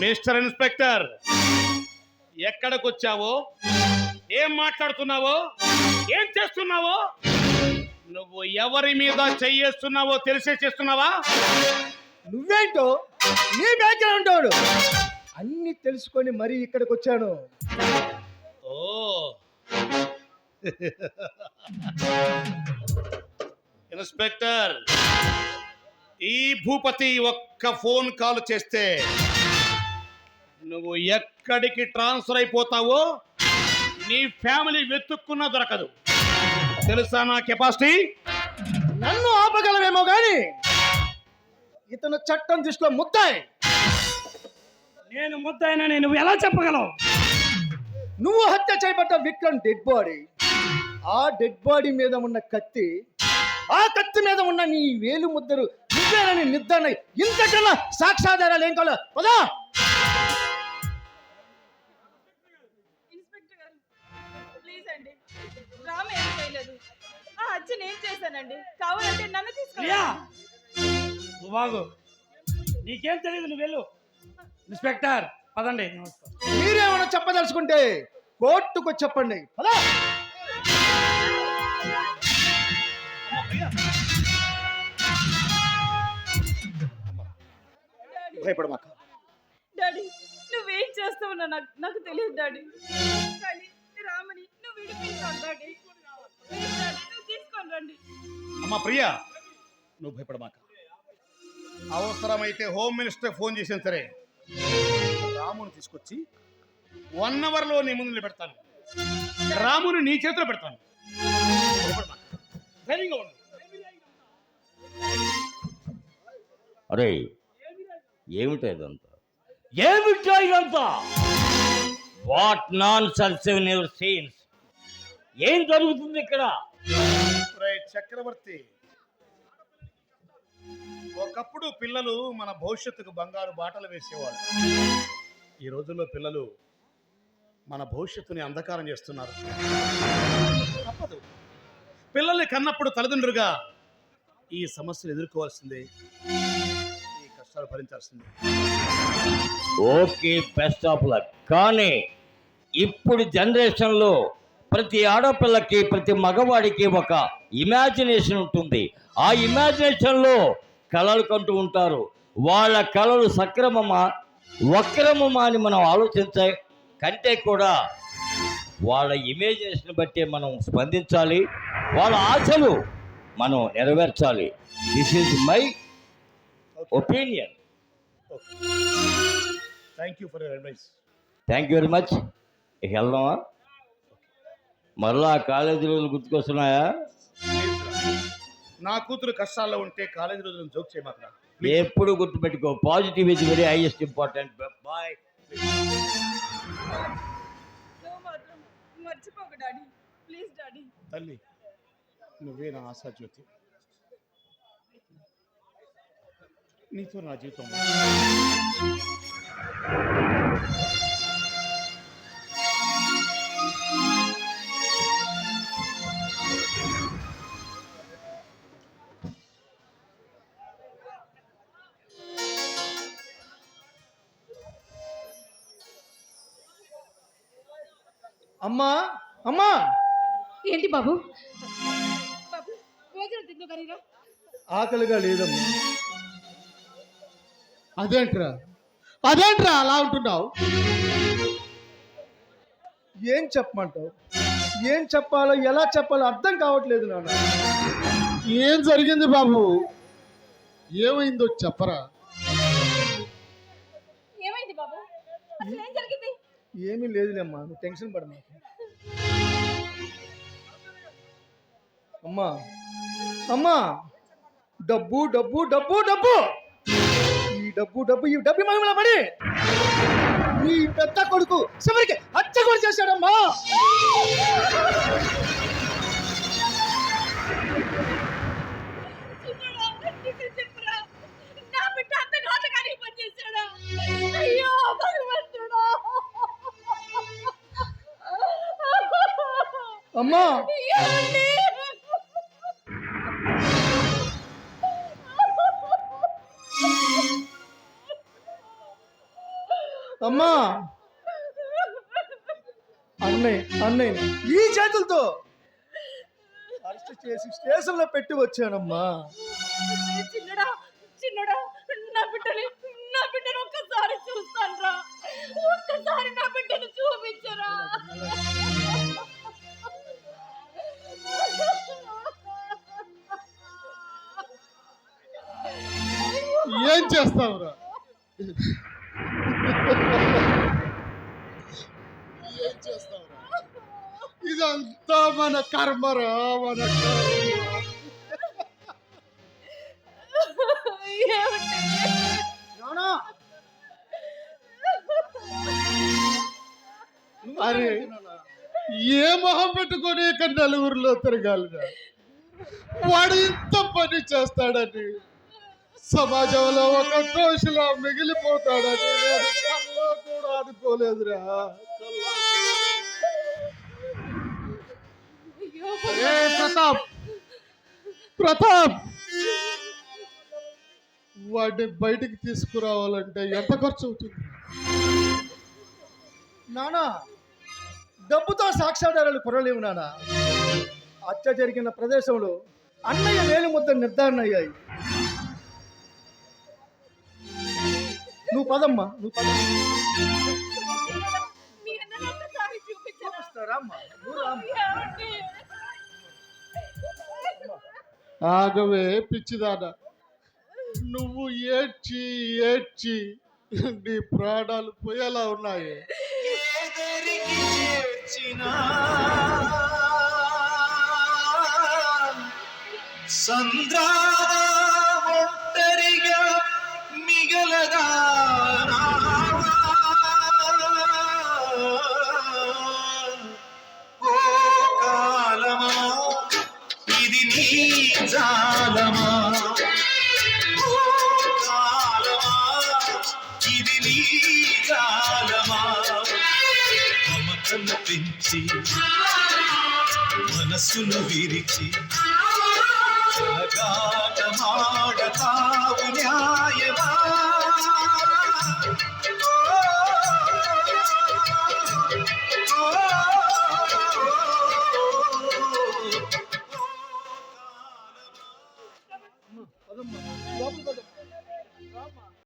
Mister inspector ఎక్కడికి వచ్చావో ఏం మాట్లాడుతున్నావో? ఏం చేస్తున్నావో? నువ్వు ఎవరి మీద చెయ్యేస్తున్నావో తెలిసే చేస్తున్నావా? నువ్వేంటో? నీ బ్యాగ్లో ఉంటాడు. అన్ని తెలుసుకొని మరీ ఇక్కడికి వచ్చాను ఓ. ఇన్స్పెక్టర్ ఈ భూపతి ఒక్క ఫోన్ కాల్ చేస్తే నువ్వు ఎక్కడికి ట్రాన్స్ఫర్ అయిపోతావో నీ ఫ్యామిలీ వెతుక్కున్నా దొరకదు. తెలుసా నా కెపాసిటీ? నన్ను ఆపగలవేమో గాని ఇతను చట్టం దృష్టిలో ముద్దాయి. నేను ముద్దయినని నువ్వు ఎలా చెప్పగలవు? నువ్వు హత్య చేయబడ్డ విక్రమ్ డెడ్ బాడీ ఆ డెడ్ బాడీ మీద ఉన్న కత్తి ఆ కత్తి మీద ఉన్న నీ వేలు ముద్దరు నువ్వేనని నిర్ధారణ ఇంతకన్నా సాక్ష్యాధారాలు ఏం కావాలో పదా. ఇన్స్పెక్టర్ గారు ప్లీజ్ అండి. రామ ఏం చేయలేదు. ఆ హత్య నేను చేశానండి. కావాలంటే నన్ను ప్రియా తీసుకెళ్ళండి నువ్వు బాగు. నీకేం తెలియదు నువ్వు వెళ్ళు. ఇన్స్పెక్టర్ పదండి. మీరేమైనా చెప్పదలుచుకుంటే కోర్టుకు చెప్పండి. పదా. భయపడమాక. డాడీ నువ్వేం చేస్తావు నాకు నాకు తెలియదు డాడీ. కానీ రామని నువ్వు విడిపించావు డాడీ. నువ్వు తీసుకొని రండి. అమ్మా ప్రియా నువ్వు భయపడమాక. అవసరమైతే హోమ్ మినిస్టర్ ఫోన్ చేసిన సరే రాముని తీసుకొచ్చి వన్ అవర్లో నీ ముందు నిలబెడతాను. రాముని నీ చేతిలో పెడతాను. ధైర్యంగా ఉండు అరే ఏమిటా ఇదంతా ఏమిటో ఇదంతా what nonsense in your scenes? ఏం జరుగుతుంది ఇక్కడ? చక్రవర్తి ఒకప్పుడు పిల్లలు మన భవిష్యత్తుకు బంగారు బాటలు వేసేవాళ్ళు. ఈ రోజుల్లో పిల్లలు మన భవిష్యత్తుని అంధకారం చేస్తున్నారు. తప్పదు. పిల్లల్ని కన్నప్పుడు తల్లిదండ్రులుగా ఈ సమస్యలు ఎదుర్కోవాల్సిందే. కష్టాలు భరించాల్సింది. ఓకే బెస్ట్ ఆఫ్ లక్ కానీ ఇప్పుడు జనరేషన్లో ప్రతి ఆడపిల్లకి ప్రతి మగవాడికి ఒక ఇమాజినేషన్ ఉంటుంది. ఆ ఇమాజినేషన్లో కళలు కంటూ ఉంటారు. వాళ్ళ కళలు సక్రమమా వక్రమమా అని మనం ఆలోచించే కంటే కూడా వాళ్ళ ఇమేజినేషన్ బట్టి మనం స్పందించాలి. వాళ్ళ ఆశలు మనం నెరవేర్చాలి. This is my opinion thank you for advice thank you very much వెళ్దామా? మరలా కాలేజీ రోజులు గుర్తుకొస్తున్నాయా? నా కూతురు కష్టాల్లో ఉంటే కాలేజీ రోజులను జోక్ చేయమాకరా. ఎప్పుడు గుర్తుపెట్టుకో. Positive is very highest important boy నువ్వు మాత్రం మర్చిపోకు డాడీ. Please daddy. తల్లి నువ్వే నా ఆశా జ్యోతి. నీతో నా జీవితం అమ్మా అమ్మా! ఏంటి బాబు? ఆకలిగా లేదమ్మా. అదేంట్రా? అదేంట్రా అలా ఉంటున్నావు ఏం చెప్పమంటావు? ఏం చెప్పాలో ఎలా చెప్పాలో అర్థం కావట్లేదు నాన్న. ఏం జరిగింది బాబు? ఏమైందో చెప్పరా? ఏమైంది బాబు? అసలు ఏం జరిగింది? ఏమీ లేదులేమ్మా నువ్వు టెన్షన్ పడ నాకు అమ్మా అమ్మా డబ్బు డబ్బు డబ్బు డబ్బు! డబ్బు డబ్బు ఈ డబ్బు మహిమల పడి నీ పెద్ద కొడుకు చివరికి హత్య కూడా చేశాడమ్మా చిన్నోడా, అమ్మా. అన్నయ్య అన్నయ్య. ఈ చేతులతో అరెస్ట్ చేసి స్టేషన్లో పెట్టి వచ్చానమ్మా. చిన్నడా చిన్నడా నా బిడ్డని నా బిడ్డను ఒక్కసారి చూస్తాను రా ఒక్కసారి నా బిడ్డను చూపించరా. ఏం చేస్తావురా? ఇదంతా మన కర్మరా మన అరే ఏ మొహం పెట్టుకొని ఇక్కడ నలుగురిలో తిరగాలిరా వాడు ఇంత పని చేస్తాడని సమాజంలో ఒక దోషిలా మిగిలిపోతాడని. ఏ ప్రతాప్! ప్రతాప్! వాడిని బయటికి తీసుకురావాలంటే ఎంత ఖర్చు అవుతుంది? నానా డబ్బుతో సాక్ష్యాధారాలు కొరలేవు నానా. హత్య జరిగిన ప్రదేశంలో అన్నయ్య వేలు ముద్ద నిర్ధారణ అయ్యాయి. నువ్వు పదమ్మా నువ్వు పద ఆగవే పిచ్చిదాన. నువ్వు ఏడ్చి ఏడ్చి నీ ప్రాణాలు పోయేలా ఉన్నాయి. సంద్రా మిగలదా? ఇది నీ కాలమా? మమతను పెంచి మనసును విరిచి జగాటమాడతావు న్యాయమా?